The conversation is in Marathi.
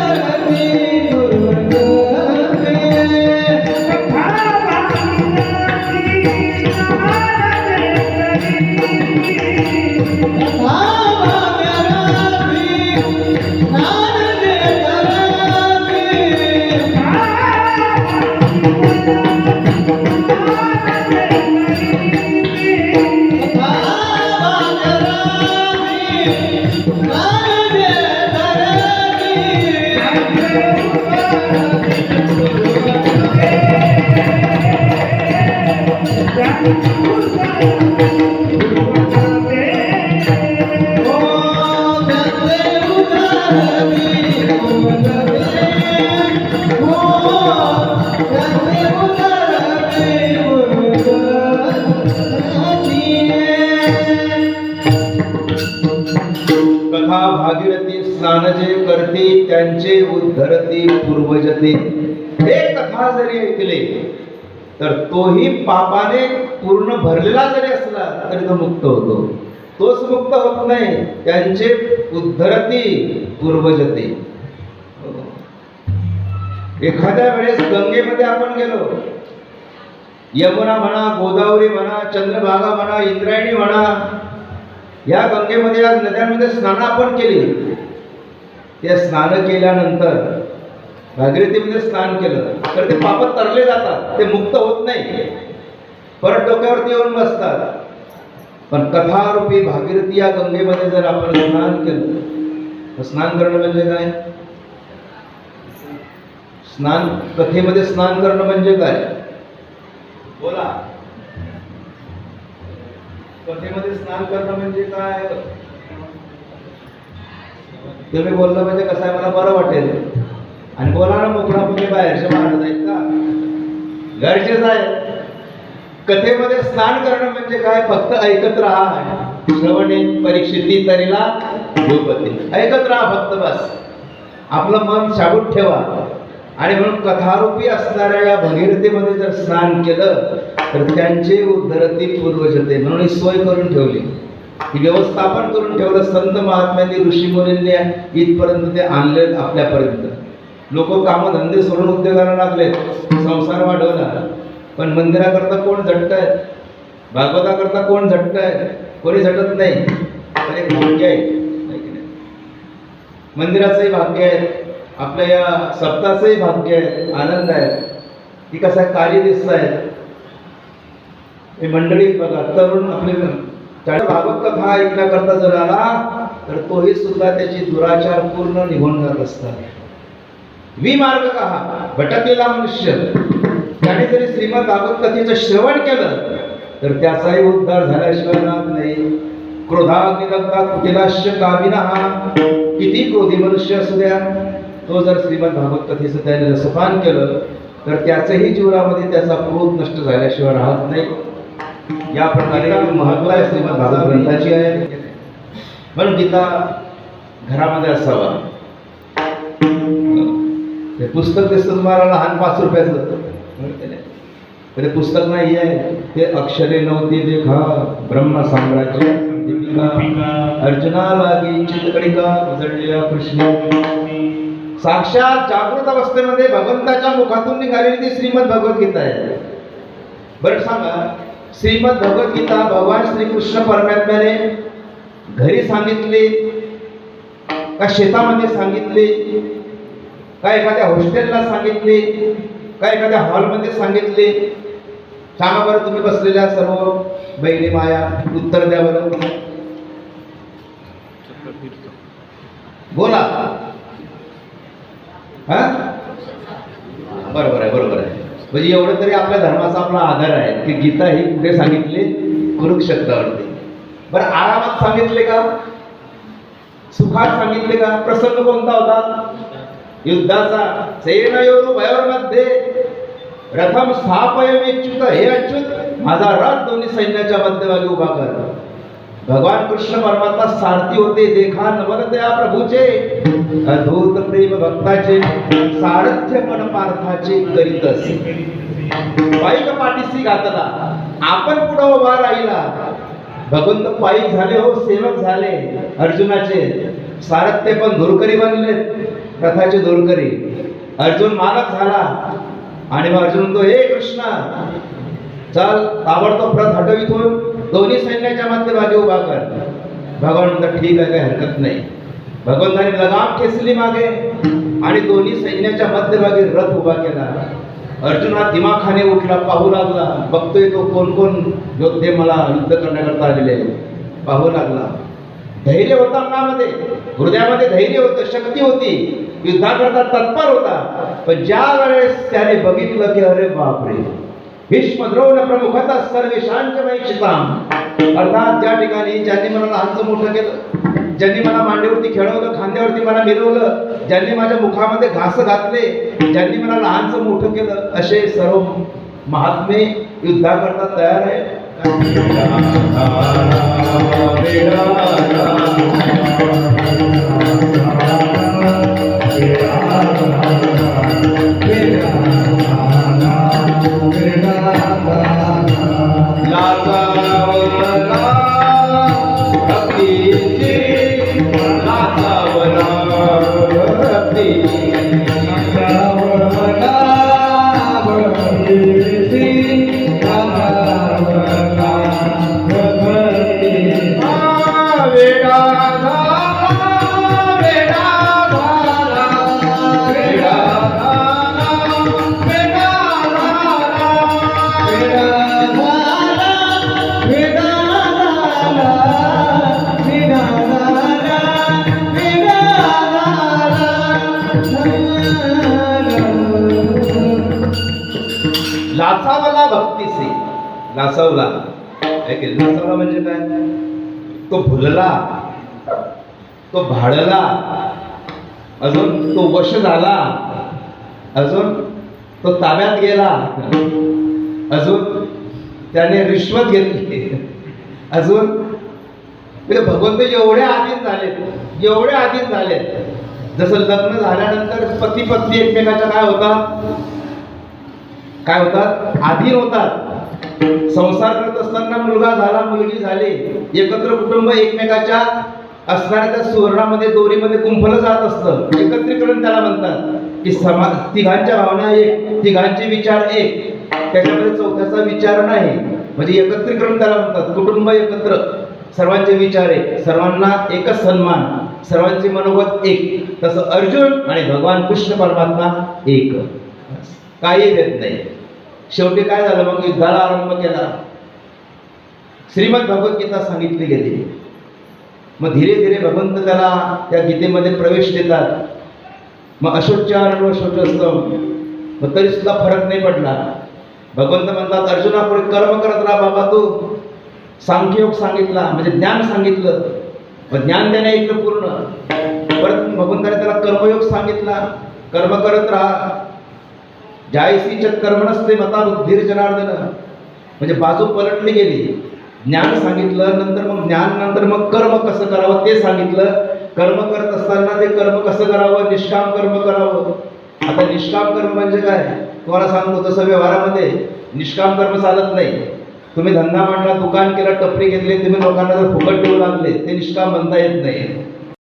Thank you. कथा भागीरथी स्नान जे त्यांचे उद्धरती पूर्वजते. हे कथा जरी ऐकले तर तोही पापाने पूर्ण भरलेला जरी असला तरी तो मुक्त होतो. तोच मुक्त होत नाही त्यांचे उद्धरती पूर्वजते. एखाद्या वेळेस गंगेमध्ये आपण गेलो. यमुना म्हणा गोदावरी म्हणा चंद्रभागा म्हणा इंद्रायणी म्हणा या गंगेमध्ये या नद्यांमध्ये स्नान आपण केली. ते स्नान केल्यानंतर भागीरथीमध्ये स्नान केलं तर ते पाप तरले जातात ते मुक्त होत नाही. परत डोक्यावरती येऊन बसतात. पण कथारूपी भागीरथी या गंगेमध्ये जर आपण स्नान केलं तर स्नान करणं म्हणजे काय? स्नान कथेमध्ये स्नान करणं म्हणजे काय? बोला. कथेमध्ये स्नान करणं म्हणजे काय? तुम्ही बोललं म्हणजे कसं आहे? मला बरं वाटेल. आणि बोला ना मोकळा म्हणजे बाहेरचे मारत आहेत का? गरजेचं आहे. कथेमध्ये स्नान करणं म्हणजे काय? फक्त ऐकत राहा. श्रवणे परीक्षिती तरीला भूपती. ऐकत राहा फक्त बस. आपलं मन शाबूत ठेवा. आणि म्हणून कथारूपी असणाऱ्या या भगीरथीमध्ये जर स्नान केलं तर त्यांचे उद्धरती पूर्वजते. म्हणून ही सोय करून ठेवली. ही व्यवस्थापन करून ठेवलं. संत महात्म्यांनी ऋषी मुलींनी इथपर्यंत ते आणले आपल्यापर्यंत. लोक कामधंदे सोडून उद्योगाला लागलेत संसार वाढवला. पण मंदिराकरता कोण झटत आहे भागवताकरता कोण झटत आहे कोणी झटत नाही. तर एक भाग्य आहे. मंदिराचंही भाग्य आहे. आपल्या या सप्ताचंही भाग्य आहे. आनंद आहे. की कसं आहे कार्य दिसत आहे हे मंडळी बघा तरुण आपले त्याला भागवत कथा ऐकण्याकरता जर आला तर तोही सुद्धा त्याची दुराचार पूर्ण निघून जात असतात. विमार्ग कहा भटकलेला मनुष्य. त्याने जरी श्रीमद भागवत कथेचं श्रवण केलं तर त्याचाही उद्धार झाल्याशिवाय राहत नाही. क्रोधाग्निदग्धा कुटिलाश्य कामिना. हा किती क्रोधी मनुष्य असू द्या तो जर श्रीमद भागवत कथेचं त्याने रसपान केलं तर त्याचंही जीवनामध्ये त्याचा क्रोध नष्ट झाल्याशिवाय राहत नाही. या प्रकारे महत्त्व आहे श्रीमद भागवत ग्रंथाची आहे. म्हणून गीता घरामध्ये असावा. ते पुस्तक दिसतं तुम्हाला लहान पाच रुपयाचं ते पुस्तक नाही आहे. ते अक्षरे नव्हती देखा ब्रह्म साम्राज्य दीपिका अर्जुना लागी चितकडिका उजळल्या कृष्ण साक्षात जागृत अवस्थेमध्ये भगवंताच्या मुखातून निघालेली ती श्रीमद भगवद्गीता आहे. बरं सांगा श्रीमद भगवद्गीता भगवान श्रीकृष्ण परमात्म्याने घरी सांगितले का शेतामध्ये सांगितले? का एखाद्या हॉस्टेलला सांगितले का एखाद्या हॉलमध्ये सांगितले? सांगा बरं तुम्ही बसलेल्या सर्व बहिणी माया उत्तर द्या बरं. बोला. हा? बरोबर आहे बरोबर आहे. म्हणजे एवढं तरी आपल्या धर्माचा आपला आधार आहे की गीता ही कुठे सांगितली कुरुक्षेत्रावरती बरं आरामात सांगितले का? सुखात सांगितले का? प्रसंग कोणता होता? युद्धाचा सेनयोरु मध्ये प्रथम स्थापयमेच्युत हे अच्युत माझा रथ दोन्ही सैन्याच्या मध्यभागी उभा कर. भगवान कृष्ण परमात्मा सारथी होते देखा नवलतया प्रभूचे. अद्भुत प्रेम भक्ताचे सारथ्य पण पार्थाचे करीत असे पाईक पाठीशी घातला आपण पुढे उभा राहिला. भगवंत पाईक झाले हो सेवक झाले अर्जुनाचे. सारथ्य पण धुरकरी बनले रथाचे दोरकरी. अर्जुन मालक झाला. आणि मग अर्जुन तो हे कृष्णा चल ताबडतोब रथ हटवितून दोन्ही सैन्याच्या मध्यभागी उभा कर. भगवान म्हणतात ठीक आहे काही हरकत नाही. भगवंताने लगाम खेचली मागे आणि दोन्ही सैन्याच्या मध्यभागी रथ उभा केला. अर्जुन हा दिमाखाने उठला पाहू लागला. बघतोय तो कोण कोण योद्धे मला युद्ध करण्याकरता आलेले पाहू लागला. धैर्य होता मनामध्ये हृदयामध्ये धैर्य होतं शक्ती होती. युद्धाकरता तत्पर होता. पण ज्या वेळेस त्याने बघितलं की अरे बापरे भीष्म द्रोण प्रमुखतः सर्वेशांच वैक्षिताम अर्थात ज्या ठिकाणी ज्यांनी मला लहानचं मोठं केलं ज्यांनी मला मांडीवरती खेळवलं खांद्यावरती मला मिरवलं ज्यांनी माझ्या मुखामध्ये घास घातले ज्यांनी मला लहानचं मोठं केलं असे सर्व महात्मे युद्धाकरता तयार लाचावला भक्तीसे लासवला. काय केलं? म्हणजे काय? तो भुलला. तो भाडला. अजून तो वश झाला. अजून तो ताब्यात गेला. अजून त्याने रिश्वत घेतली. अजून म्हणजे भगवंत एवढे आधीन झाले. एवढे आधीन झाले. जसं लग्न झाल्यानंतर पती पत्नी एकमेकाच्या काय होतात? काय होतात? आधीन होतात. संसार करत असताना मुलगा झाला मुलगी झाली. एकत्र कुटुंब एकमेकाच्या असणाऱ्या त्या सुवर्णामध्ये दोरीमध्ये गुंफलं जात असतं. एकत्रीकरण त्याला म्हणतात. की समाज तिघांच्या भावना एक तिघांचे विचार एक. त्याच्यामध्ये चौथ्याचा विचार नाही. म्हणजे एकत्रीकरण त्याला म्हणतात. कुटुंब एकत्र. सर्वांचे विचार एक. सर्वांना एकच सन्मान. सर्वांचे मनोगत एक. तसं अर्जुन आणि भगवान कृष्ण परमात्मा एक. काही देत नाही. शेवटी काय झालं मग? युद्धाला आरंभ केला. श्रीमद भगवद्गीता सांगितली गेली. मग धीरे धीरे भगवंत त्याला त्या गीतेमध्ये प्रवेश देतात. मग अशोचार व शोचस्तम मग तरी सुद्धा फरक नाही पडला. भगवंत म्हणतात अर्जुना पुढे कर्म करत राहा बाबा तू. सांख्ययोग सांगितला म्हणजे ज्ञान सांगितलं. मग ज्ञान त्याने ऐकलं पूर्ण. परत भगवंताने त्याला कर्मयोग सांगितला. कर्म करत राहा. जायसी कर्मणस्ते मता बुद्धीर जनार्दन. म्हणजे बाजू पलटली गेली. ज्ञान सांगितलं नंतर मग ज्ञान नंतर मग कर्म कसं करावं ते सांगितलं. कर्म करत असताना ते कर्म कसं करावं? निष्काम कर्म करावं. आता निष्काम कर्म म्हणजे काय? तुम्हाला सांगतो तसं व्यवहारामध्ये निष्काम कर्म चालत नाही. तुम्ही धंदा मांडला दुकान केलं टपरी घेतली तुम्ही लोकांना जर फुकट ठेवू लागले ते निष्काम बनता येत नाही.